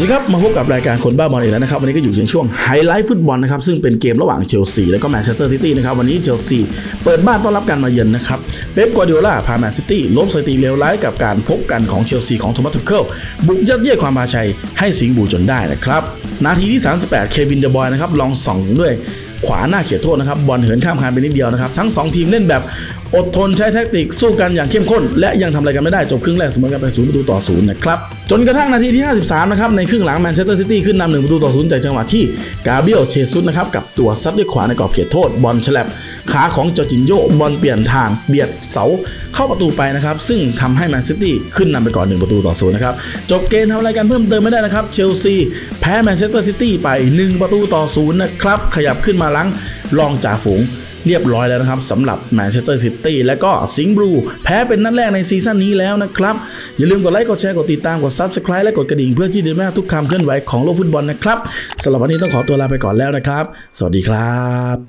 สวัสดีครับ มาพบกับรายการคนบ้าบอลอีกแล้วนะครับ วันนี้ก็อยู่ในช่วงไฮไลท์ฟุตบอลนะครับ ซึ่งเป็นเกมระหว่างเชลซีและก็แมนเชสเตอร์ซิตี้นะครับ วันนี้เชลซีเปิดบ้านต้อนรับการมาเยือนนะครับ เป๊ปกวาร์ดิโอลาพาแมนซิตี้ลบสถิติเลวร้ายกับการพบกันของเชลซีของโทมัสทุเคิลบุกยัดเยียดความพาชัยให้สิงห์บูจนได้นะครับนาทีที่ 38 เควินเดอะบอยนะครับลองส่องด้วยขวาหน้าเขียโทษนะครับบอลเหินข้ามคานไปนิดเดียวนะครับ ทั้ง 2 ทีมเล่นแบบ อดทนใช้แท็กติกสู้กันอย่างเข้มข้น และยังทำอะไรกันไม่ได้จบครึ่งแรกเสมอกันไปศูนย์ประตูต่อศูนย์นะครับ จนกระทั่งนาทีที่ 53 นะครับ ในครึ่งหลังแมนเชสเตอร์ซิตี้ขึ้นนำหนึ่งประตูต่อศูนย์จากจังหวะที่กาเบียลเชซุสนะครับกับตัวซัดด้วยขวาในกรอบเขตโทษบอลฉลับขาของจอจินโยบอลเปลี่ยนทางเบียดเสาเข้าประตูไปนะครับซึ่งทำให้แมนซิตี้ขึ้นนำไปก่อนหนึ่งประตูต่อศูนย์นะครับจบเกมทำอะไรกันเพิ่มเติมไม่ได้นะครับเชลซีแพ้แมนเชสเตอร์ซิตี้ไปหนึ่งประตูต่อศูนย์นะครับขยับขึ้นมาลังรองจ่าฝูงเรียบร้อยแล้วนะครับสำหรับแมนเชสเตอร์ซิตี้และก็สิงห์บลูแพ้เป็นนัดแรกในซีซั่นนี้แล้วนะครับ อย่าลืมกดไลค์กดแชร์กดติดตามกด Subscribe และกดกระดิ่งเพื่อที่จะไม่พลาดทุกความเคลื่อนไหวของโลกฟุตบอลนะครับสำหรับวันนี้ต้องขอตัวลาไปก่อนแล้วนะครับ สวัสดีครับ